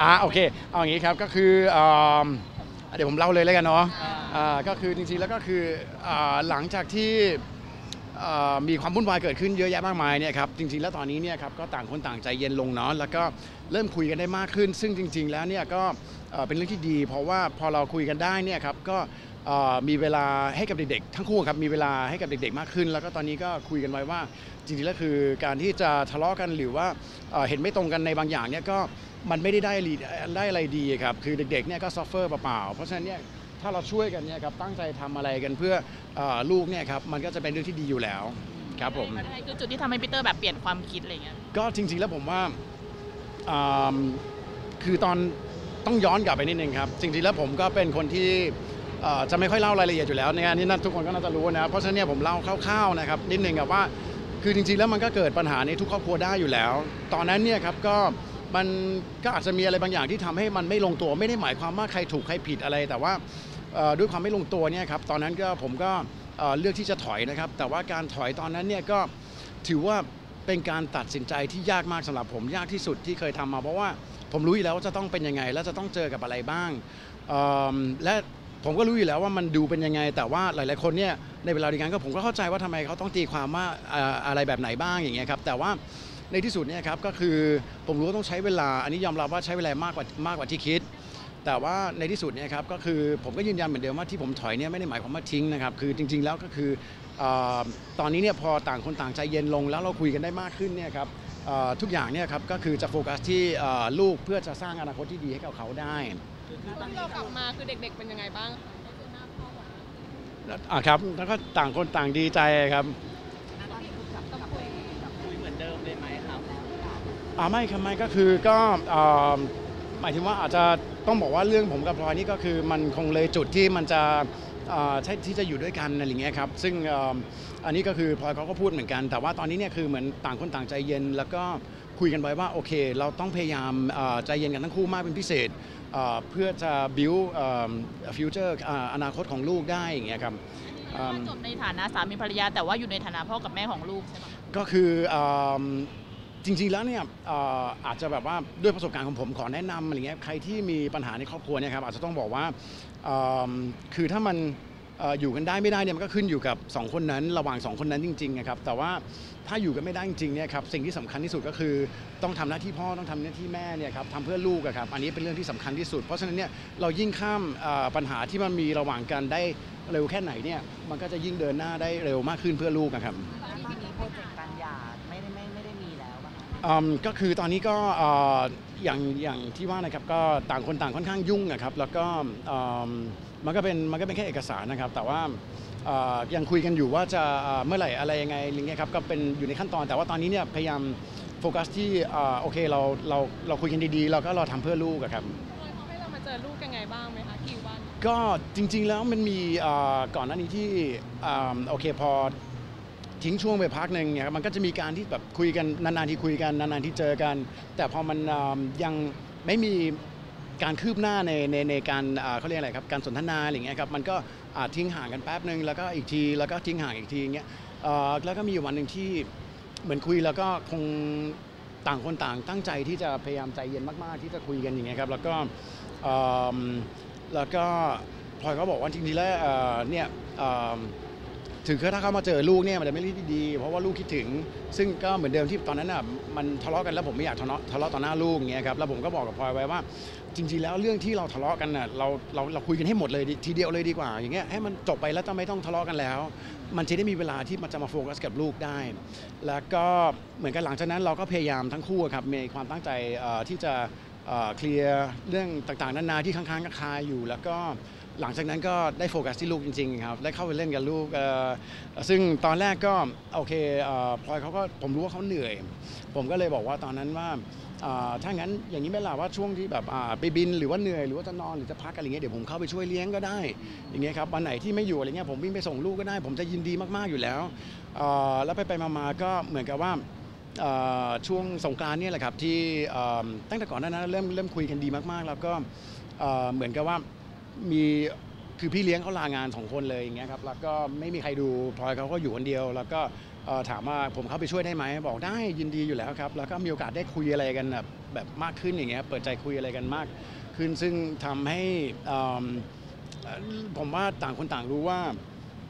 อ่าโอเค เอาอย่างนี้ครับก็คืออ่าเดี๋ยวผมเล่าเลยแล้วกันเนาะอ่าก็คือจริงๆแล้วก็คืออ่าหลังจากที่อ่ามีความวุ่นวายเกิดขึ้นเยอะแยะมากมายเนี่ยครับจริงๆแล้วตอนนี้เนี่ยครับก็ต่างคนต่างใจเย็นลงเนาะแล้วก็เริ่มคุยกันได้มากขึ้น ซึ่งจริง ๆ แล้วเนี่ยก็เอ่อเป็นเรื่องที่ดี เพราะว่าพอเราคุยกันได้เนี่ยครับก็เอ่อมีเวลาให้กับเด็กๆทั้งคู่ครับมีเวลาให้กับเด็ก ๆ มากขึ้น แล้วก็ตอนนี้ก็คุยกันไว้ว่าจริงๆแล้วคือการที่จะทะเลาะกันหรือว่าเอ่อเห็นไม่ตรงกันในบางอย่างเนี่ยก็ มันไม่ได้ได้อะไรได้อะไรดีครับคือเด็กๆเนี่ยก็ซัฟเฟอร์เปล่าๆเพราะฉะนั้นเนี่ยถ้าเราช่วยกันเนี่ยครับตั้งใจทำอะไรกันเพื่อเอ่อลูกเนี่ยครับมันก็จะเป็นเรื่องที่ดีอยู่แล้วครับผมอะไรคือจุดที่ทำให้ปีเตอร์แบบเปลี่ยนความคิดอะไรเงี้ยก็จริงๆแล้วผมว่าอ่าคือตอนต้องย้อนกลับไปนิดนึงครับจริงๆแล้วผมก็เป็นคนที่เอ่อจะไม่ค่อยเล่ารายละเอียดอยู่แล้วในงานนี้นั่นทุกคนก็น่าจะรู้นะเพราะฉะนั้นเนี่ยผมเล่าคร่าวๆนะครับนิดนึงกับว่าคือจริงๆแล้วมันก็เกิดปัญหาในทุกครอบครัวได้อยู่แล้ว ตอนนั้นเนี่ยครับก็ มันก็อาจจะมีอะไรบางอย่างที่ทำให้มันไม่ลงตัว ไม่ได้หมายความว่าใครถูกใครผิดอะไร แต่ว่าด้วยความไม่ลงตัวเนี่ยครับตอนนั้นก็ผมก็เเลือกที่จะถอยนะครับ แต่ว่าการถอยตอนนั้นเนี่ยก็ถือว่าเป็นการตัดสินใจที่ยากมากสำหรับผมยากที่สุดที่เคยทำมา เพราะว่าผมรู้อยู่แล้วว่าจะต้องเป็นยังไง และจะต้องเจอกับอะไรบ้างและผมก็รู้อยู่แล้วว่ามันดูเป็นยังไง แต่ว่าหลาย ๆ คนเนี่ยในเวลาเดียวกันก็ผมก็เข้าใจว่าทำไมเขาต้องตีความว่าอะไรแบบไหนบ้างอย่างเงี้ยครับแต่ว่า ในที่สุดเนี่ยครับก็คือผมรู้ว่าต้องใช้เวลา อันนี้ยอมรับว่าใช้เวลามากกว่ามากกว่าที่คิด แต่ว่าในที่สุดเนี่ยครับก็คือผมก็ยืนยันเหมือนเดิมว่าที่ผมถอยเนี่ยไม่ได้หมายความว่าทิ้งนะครับคือจริง ๆ แล้วก็คือเออตอนนี้เนี่ยพอต่างคนต่างใจเย็นลงแล้วเราคุยกันได้มากขึ้นเนี่ยครับเอ่อทุกอย่างเนี่ยครับก็คือจะโฟกัสที่เอ่อลูกเพื่อจะสร้างอนาคตที่ดีให้กับเขาได้ตอนที่เรากลับมาคือเด็กๆเป็นยังไงบ้างอะครับแล้วก็ต่างคนต่างดีใจครับ คุยเหมือนเดิมเลยไหมครับ อ่าไม่ครับไม่ก็คือก็เอ่อหมายถึงว่าอาจจะต้องบอกว่าเรื่องผมกับพลอยนี่ก็คือมันคงเลยจุดที่มันจะเอ่อใช่ที่จะอยู่ด้วยกันอะไรอย่างเงี้ยครับซึ่งเอ่ออันนี้ก็คือพลอยเขาก็พูดเหมือนกัน แต่ว่าตอนนี้เนี่ยคือเหมือนต่างคนต่างใจเย็น แล้วก็คุยกันไว้ว่าโอเค เราต้องพยายามเอ่อใจเย็นกันทั้งคู่มากเป็นพิเศษเอ่อเพื่อจะ build ฟิวเจอร์อนาคตของลูกได้อย่างเงี้ยครับอืมจบในฐานะสามีภรรยาแต่ว่าอยู่ในฐานะพ่อกับแม่ของลูกใช่ไหม ก็คือเอิ่ม จริงๆแล้วเนี่ยอออาจจะแบบว่าด้วยประสบการณ์ของผมขอแนะนำอะไรเงี้ยใครที่มีปัญหาในครอบครัวเนี่ยครับอาจจะต้องบอกว่าคือถ้ามันออยู่กันได้ไม่ได้เนี่ยมันก็ขึ้นอยู่กับ 2 คนนั้นระหว่าง 2 คนนั้นจริงๆนะครับแต่ว่าถ้าอยู่กันไม่ได้จริงๆเนี่ยครับสิ่งที่สำคัญที่สุดก็คือต้องทำหน้าที่พ่อต้องทำหน้าที่แม่เนี่ยครับทำเพื่อลูกอะครับอันนี้เป็นเรื่องที่สำคัญที่สุด เพราะฉะนั้นเนี่ยเรายิ่งข้ามปัญหาที่มันมีระหว่างกันได้เร็วแค่ไหนเนี่ยมันก็จะยิ่งเดินหน้าได้เร็วมากขึ้นเพื่อลูกนะครับ ก็คือตอนนี้ก็เอ่ออย่างอย่างที่ว่านะครับก็ต่างคนต่างค่อนข้างยุ่งนะครับแล้วก็อืมมันก็เป็นมันก็เป็นแค่เอกสารนะครับ แต่ว่าเอ่อยังคุยกันอยู่ว่าจะเอ่อเมื่อไหร่อะไรยังไงอะไรเงี้ยครับก็เป็นอยู่ในขั้นตอนแต่ว่าตอนนี้เนี่ยพยายามโฟกัสที่เอ่อโอเคเราเราเราคุยกันดีๆ เราก็เราทำเพื่อลูกอะครับเขาให้เรามาเจอลูกยังไงบ้างไหมคะกี่วันก็จริงๆแล้วมันมีเอ่อก่อนหน้านี้ที่อ่าโอเคพอ ทิ้งช่วงไปพักหนึ่งเนี่ยมันก็จะมีการที่แบบคุยกันนานๆที่คุยกันนานๆที่เจอกัน แต่พอมันยังไม่มีการคืบหน้าในในในการเขาเรียกอะไรครับการสนทนาอะไรเงี้ยครับมันก็ทิ้งห่างกันแป๊บหนึ่งแล้วก็อีกทีแล้วก็ทิ้งห่างอีกทีอย่างเงี้ยแล้วก็มีวันหนึ่งที่เหมือนคุยแล้วก็คงต่างคนต่างตั้งใจที่จะพยายามใจเย็นมาก ๆ ที่จะคุยกันอย่างเงี้ยครับแล้วก็แล้วก็พลอยก็บอกว่าจริงๆแล้วเนี่ย ถึงถ้าเขามาเจอลูกเนี่ยมันจะไม่ได้ดี เพราะว่าลูกคิดถึง ซึ่งก็เหมือนเดิมที่ตอนนั้นอะมันทะเลาะกันแล้วผมไม่อยากทะเลาะทะเลาะต่อหน้าลูกอย่างเงี้ยครับแล้วผมก็บอกกับพลอยไว้ว่า จริง ๆ แล้วเรื่องที่เราทะเลาะกันน่ะเราเราเราคุยกันให้หมดเลยทีเดียวเลยดีกว่า อย่างเงี้ยให้มันจบไปแล้วจะไม่ต้องทะเลาะกันแล้ว มันจะได้มีเวลาที่มันจะมาโฟกัสกับลูกได้ แล้วก็เหมือนกันหลังจากนั้นเราก็พยายามทั้งคู่ครับมีความตั้งใจที่จะเคลียร์เรื่องต่างๆนานาที่ค้างๆคาอยู่แล้วก็ หลังจากนั้นก็ได้โฟกัสที่ลูกจริงๆครับได้เข้าไปเล่นกับลูกซึ่งตอนแรกก็โอเคอพลอยเขาก็ผมรู้ว่าเขาเหนื่อย ผมก็เลยบอกว่าตอนนั้นว่าถ้างั้นอย่างนี้ไม่ล่ะว่าช่วงที่แบบไปบินหรือว่าเหนื่อยหรือว่าจะนอนหรือจะพักอะไรเงี้ยเดี๋ยวผมเข้าไปช่วยเลี้ยงก็ได้ อย่างเงี้ยครับวันไหนที่ไม่อยู่อะไรเงี้ยผมวิ่งไปส่งลูกก็ได้ ผมจะยินดีมากๆอยู่แล้วแล้วไปไปมาๆก็เหมือนกับว่าช่วงสงกรานต์เนี่ยแหละครับที่ตั้งแต่ก่อนหน้านั้นเริ่มเริ่มคุยกันดีมากๆ แล้วก็เหมือนกับว่า มีคือพี่เลี้ยงเขาลางานสองคนเลยอย่างเงี้ยครับแล้วก็ไม่มีใครดูพลอยเขาก็อยู่คนเดียว แล้วก็ถามว่าผมเข้าไปช่วยได้ไหมบอกได้ยินดีอยู่แล้วครับ แล้วก็มีโอกาสได้คุยอะไรกันแบบแบบมากขึ้นอย่างเงี้ยเปิดใจคุยอะไรกันมากขึ้นซึ่งทำให้ผมว่าต่างคนต่างรู้ว่า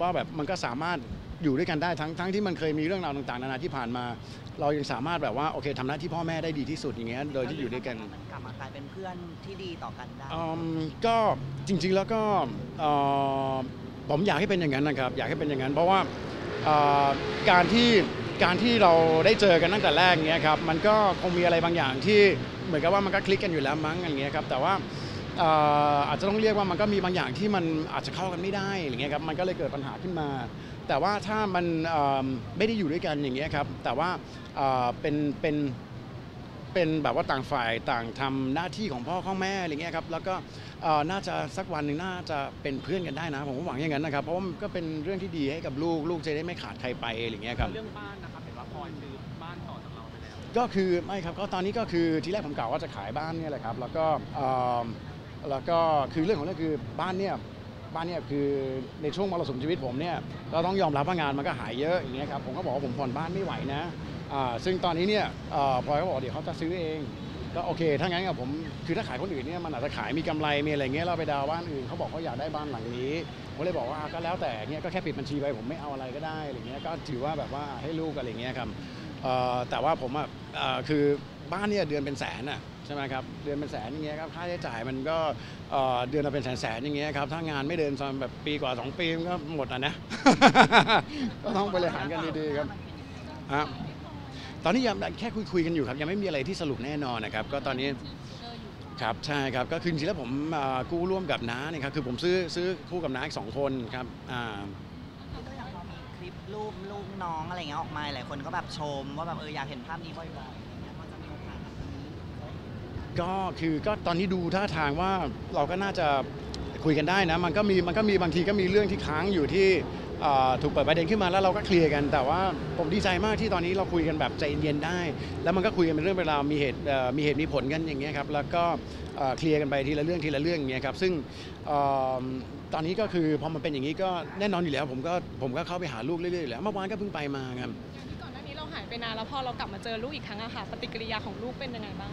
ว่าแบบมันก็สามารถ อยู่ด้วยกันได้ทั้งทั้งที่มันเคยมีเรื่องราวต่างๆนานาที่ผ่านมา เรายังสามารถแบบว่าโอเคทำหน้าที่พ่อแม่ได้ดีที่สุดอย่างเงี้ยโดยที่อยู่ด้วยกันมันกลับมากลายเป็นเพื่อนที่ดีต่อกันได้อืมก็จริงๆแล้วก็เอ่อผมอยากให้เป็นอย่างนั้นนะครับ อยากให้เป็นอย่างนั้น เพราะว่าเอ่อการที่การที่เราได้เจอกันตั้งแต่แรกเงี้ยครับมันก็คงมีอะไรบางอย่างที่เหมือนกับว่ามันก็คลิกกันอยู่แล้วมั้งอย่างเงี้ยครับแต่ว่า เอ่ออาจจะต้องเรียกว่ามันก็มีบางอย่างที่มันอาจจะเข้ากันไม่ได้อย่างเงี้ยครับมันก็เลยเกิดปัญหาขึ้นมา แต่ว่าถ้ามันเอ่อไม่ได้อยู่ด้วยกันอย่างเงี้ยครับแต่ว่าเอ่อเป็นเป็นเป็นแบบว่าต่างฝ่ายต่างทำหน้าที่ของพ่อของแม่อะไรเงี้ยครับแล้วก็เอ่อน่าจะสักวันหนึ่งน่าจะเป็นเพื่อนกันได้นะผมก็หวังอย่างนั้นนะครับเพราะว่ามันก็เป็นเรื่องที่ดีให้กับลูกลูกจะได้ไม่ขาดใครไปอะไรเงี้ยครับ เรื่องบ้านนะครับเห็นว่าพลอยซื้อบ้านต่อจากเราไปแล้ว ก็คือไม่ครับก็ตอนนี้ก็คือทีแรกผมกล่าวว่าจะขายบ้านเนี่ยแหละครับ แล้วก็เอิ่ม แล้วก็คือเรื่องของเรื่องคือบ้านเนี่ยบ้านเนี่ยคือในช่วงมรสุมชีวิตผมเนี่ยเราต้องยอมรับว่างานมันก็หายเยอะอย่างเงี้ยครับผมก็บอกว่าผมผ่อนบ้านไม่ไหวนะซึ่งตอนนี้เนี่ยพลอยก็บอกเดี๋ยวเขาจะซื้อเองก็โอเคถ้างั้นกับผมคือถ้าขายคนอื่นเนี่ยมันอาจจะขายมีกำไรมีอะไรเงี้ยเราไปดาวน์บ้านอื่นเขาบอกเขาอยากได้บ้านหลังนี้ผมเลยบอกว่าก็แล้วแต่เงี้ยก็แค่ปิดบัญชีไปผมไม่เอาอะไรก็ได้อะไรเงี้ยก็ถือว่าแบบว่าให้ลูกอะไรเงี้ยครับแต่ว่าผมอะคือบ้านเนี่ยเดือนเป็นแสนอะ ใช่ไหมครับเดือนเป็นแสนอย่างเงี้ยครับค่าใช้จ่ายมันก็เดือนละเป็นแสนๆอย่างเงี้ยครับถ้างานไม่เดินตอนแบบปีกว่าสองปีมันก็หมดอะนะก็ต้องบริหารกันดีๆครับฮะตอนนี้ยังแค่คุยๆกันอยู่ครับ ยังไม่มีอะไรที่สรุปแน่นอนนะครับ ก็ตอนนี้ครับใช่ครับก็คือจริงๆแล้วผมกู้ร่วมกับน้าเนี่ยครับคือผมซื้อซื้อคู่กับน้าอีกสองคนครับอ่าก็อยางพอมีคลิปรูปลูกน้องอะไรเงี้ยออกมาหลายคนก็แบบชมว่าแบบเอออยากเห็นภาพนี้บ่อยๆ ก็คือก็ตอนนี้ดูท่าทางว่าเราก็น่าจะคุยกันได้นะมันก็มีมันก็มีบางทีก็มีเรื่องที่ค้างอยู่ที่ถูกเปิดประเด็นขึ้นมาแล้วเราก็เคลียร์กัน แต่ว่าผมดีใจมากที่ตอนนี้เราคุยกันแบบใจเย็นๆได้ แล้วมันก็คุยกันเป็นเรื่องเป็นราวมีเหตุมีเหตุมีผลกันอย่างเงี้ยครับแล้วก็เคลียร์กันไปทีละเรื่องทีละเรื่องอย่างเงี้ยครับซึ่งตอนนี้ก็คือพอมันเป็นอย่างนี้ก็แน่นอนอยู่แล้ว ผมก็ผมก็เข้าไปหาลูกเรื่อยๆอยู่แล้วเมื่อวานก็เพิ่งไปมาครับก่อนหน้านี้เราหายไปนานแล้วพอเรากลับมาเจอลูกอีกครั้งอะค่ะปฏิกิริยาของลูกเป็นยังไงบ้าง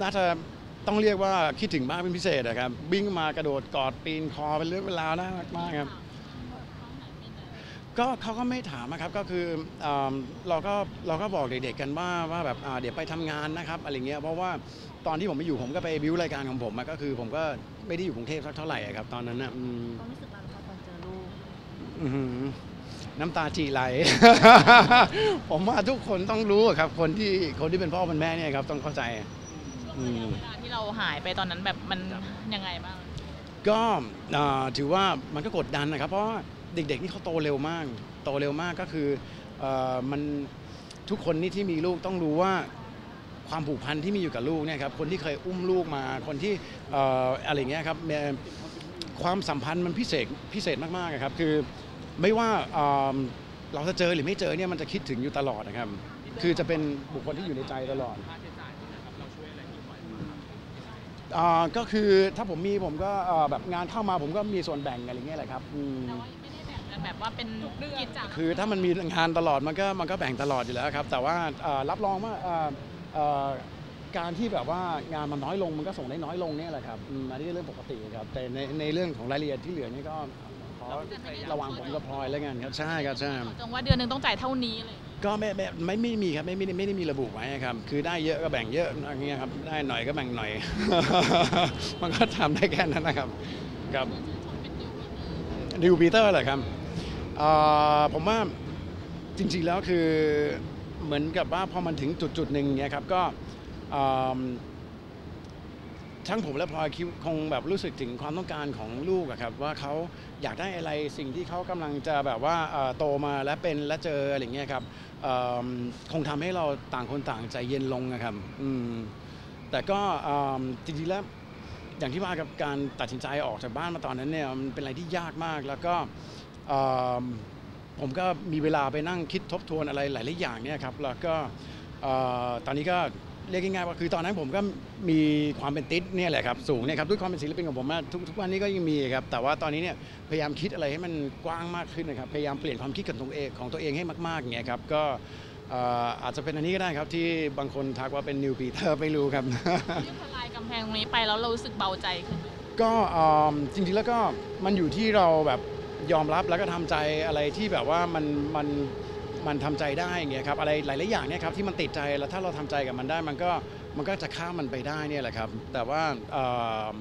น่าจะต้องเรียกว่าคิดถึงมากเป็นพิเศษอะครับวิ่งมากระโดดกอดปีนคอเป็นเรื่องเป็นราวน่ารักมากครับก็เขาก็ไม่ถามนะครับก็คือเอิ่มเราก็เราก็บอกเด็กๆกันว่าว่าแบบอ่าเดี๋ยวไปทำงานนะครับอะไรเงี้ยเพราะว่าตอนที่ผมไปอยู่ผมก็ไปบิวรายการของผมอะก็คือผมก็ไม่ได้อยู่กรุงเทพสักเท่าไหร่อะครับตอนนั้นนะอืมความรู้สึกเราตอนเจอลูกอื้อหือ น้ำตาจีไหล ผมว่าทุกคนต้องรู้อะครับ คนที่คนที่เป็นพ่อเป็นแม่เนี่ยครับต้องเข้าใจอืมเวลาที่เราหายไปตอนนั้นแบบมันยังไงบ้าง ก็อ่าถือว่ามันก็กดดันนะครับ เพราะว่าเด็กๆนี่เขาโตเร็วมาก โตเร็วมากก็คือเอ่อมันทุกคนนี่ที่มีลูกต้องรู้ว่าความผูกพันที่มีอยู่กับลูกเนี่ยครับคนที่เคยอุ้มลูกมาคนที่เอ่ออะไรเงี้ยครับเอ่อความสัมพันธ์มันพิเศษพิเศษมากๆอะครับคือ ไม่ว่าอ่าเราจะเจอหรือไม่เจอเนี่ยมันจะคิดถึงอยู่ตลอดนะครับ คือจะเป็นบุคคลที่อยู่ในใจตลอดค่าใช้จ่ายนี่นะครับเราช่วยอะไรพี่พลอยบ้างครับอ่าก็คือถ้าผมมีผมก็เอ่อแบบงานเข้ามาผมก็มีส่วนแบ่งอะไรเงี้ยแหละครับอืมแต่ว่าไม่ได้แบ่งกันแบบว่าเป็นกิจจคือถ้ามันมีงานตลอดมันก็มันก็แบ่งตลอดอยู่แล้วครับ แต่ว่าเอ่อรับรองว่าเอ่อเอ่อการที่แบบว่างานมันน้อยลงมันก็ส่งได้น้อยลงเนี่ยแหละครับอืมอันนี้เรื่องปกติครับแต่ในในเรื่องของรายละเอียดที่เหลือนี่ก็ขอ ระวังผมกับพลอยแล้วกันครับใช่ครับใช่จงว่าเดือนหนึ่งต้องจ่ายเท่านี้เลยก็ไม่ไม่ไม่ไม่มีครับไม่ไม่ได้ไม่ได้มีระบุไว้ครับ คือได้เยอะก็แบ่งเยอะอย่างเงี้ยครับได้หน่อยก็แบ่งหน่อย มันก็ทำได้แค่นั้นนะครับครับดิวปีเตอร์เหรอครับเอ่อผมว่าจริงๆแล้วคือเหมือนกับว่าพอมันถึงจุดจุดๆหนึ่งเนี้ยครับก็เอิ่ม ทั้งผมและพลอยคิดคงแบบรู้สึกถึงความต้องการของลูกอะครับว่าเขาอยากได้อะไรสิ่งที่เขากำลังจะแบบว่าโตมาและเป็นและเจออะไรเงี้ยครับคงทำให้เราต่างคนต่างใจเย็นลงนะครับแต่ก็จริงๆแล้วอย่างที่ว่ากับการตัดสินใจออกจากบ้านมาตอนนั้นเนี่ยมันเป็นอะไรที่ยากมากแล้วก็ผมก็มีเวลาไปนั่งคิดทบทวนอะไรหลายๆอย่างเนี่ยครับแล้วก็ตอนนี้ก็ เรียกง่ายๆว่าคือตอนนั้นผมก็มีความเป็นติดเนี่ยแหละครับสูงเนี่ยครับด้วยความเป็นศิลปินของผมอะทุกทุกวันนี้ก็ยังมีครับแต่ว่าตอนนี้เนี่ยพยายามคิดอะไรให้มันกว้างมากขึ้นนะครับพยายามเปลี่ยนความคิดของตัวเองของตัวเองให้มากๆอย่างเงี้ยครับก็เอ่ออาจจะเป็นอันนี้ก็ได้ครับที่บางคนทักว่าเป็นนิวปีเตอร์ไม่รู้ครับที่ทลายกำแพงตรงนี้ไปแล้วเรารู้สึกเบาใจขึ้นไหมก็เอิ่มจริงๆแล้วก็มันอยู่ที่เราแบบยอมรับแล้วก็ทำใจอะไรที่แบบว่ามันมัน มันทำใจได้อย่างเงี้ยครับอะไรหลายๆอย่างเนี่ยครับที่มันติดใจแล้วถ้าเราทำใจกับมันได้มันก็มันก็จะข้ามมันไปได้เนี่ยแหละครับ แต่ว่าเอิ่ม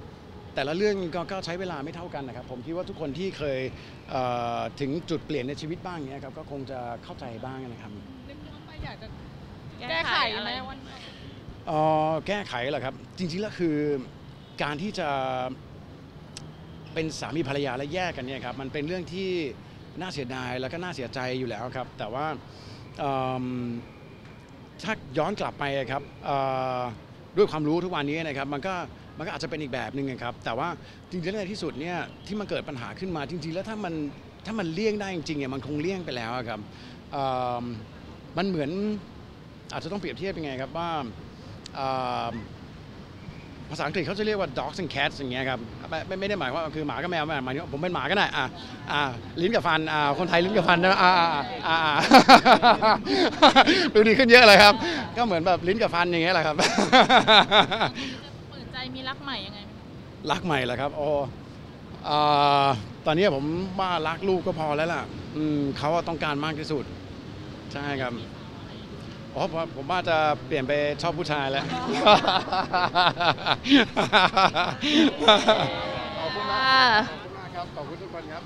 แต่ละเรื่องก็ก็ใช้เวลาไม่เท่ากันนะครับ ผมคิดว่าทุกคนที่เคยเอ่อถึงจุดเปลี่ยนในชีวิตบ้างเนี้ยครับก็คงจะเข้าใจบ้างนะครับนึกว่าไปอยากจะแก้ไขไหมวันเอ่อแก้ไขเหรอครับ จริงๆแล้วคือการที่จะเป็นสามีภรรยาและแยกกันเนี่ยครับมันเป็นเรื่องที่ น่าเสียดายแล้วก็น่าเสียใจอยู่แล้วครับ แต่ว่าถ้าย้อนกลับไปครับด้วยความรู้ทุกวันนี้นะครับ มันก็มันก็อาจจะเป็นอีกแบบหนึ่งครับ แต่ว่าจริงๆแล้วในที่สุดเนี่ยที่มันเกิดปัญหาขึ้นมาจริง ๆ แล้วถ้ามันถ้ามันเลี่ยงได้จริงๆเนี่ยมันคงเลี่ยงไปแล้วครับมันเหมือนอาจจะต้องเปรียบเทียบยังไงครับว่า ภาษาอังกฤษเขาจะเรียกว่า dogs and cats อย่างเงี้ยครับไม่ไม่ไม่ได้หมายว่าคือหมากับแมวไม่หมายถึงว่าผมเป็นหมาก็ได้อ่าอ่าลิ้นกับฟันอ่าคนไทยลิ้นกับฟันนะอ่าอ่าอ่าอ่าดูดีขึ้นเยอะเลยครับ ก็เหมือนแบบลิ้นกับฟันอย่างเงี้ยแหละครับเปิดใจมีรักใหม่ยังไงไหมรักใหม่เหรอครับโอ้อ่าตอนนี้ผมว่ารักลูกก็พอแล้วล่ะอืมเขาต้องการมากที่สุด ใช่ครับ อ๋อผมผมว่าจะเปลี่ยนไปชอบผู้ชายแล้ว ขอบคุณมากอ่าขอบคุณมากครับ ขอบคุณทุกคนครับ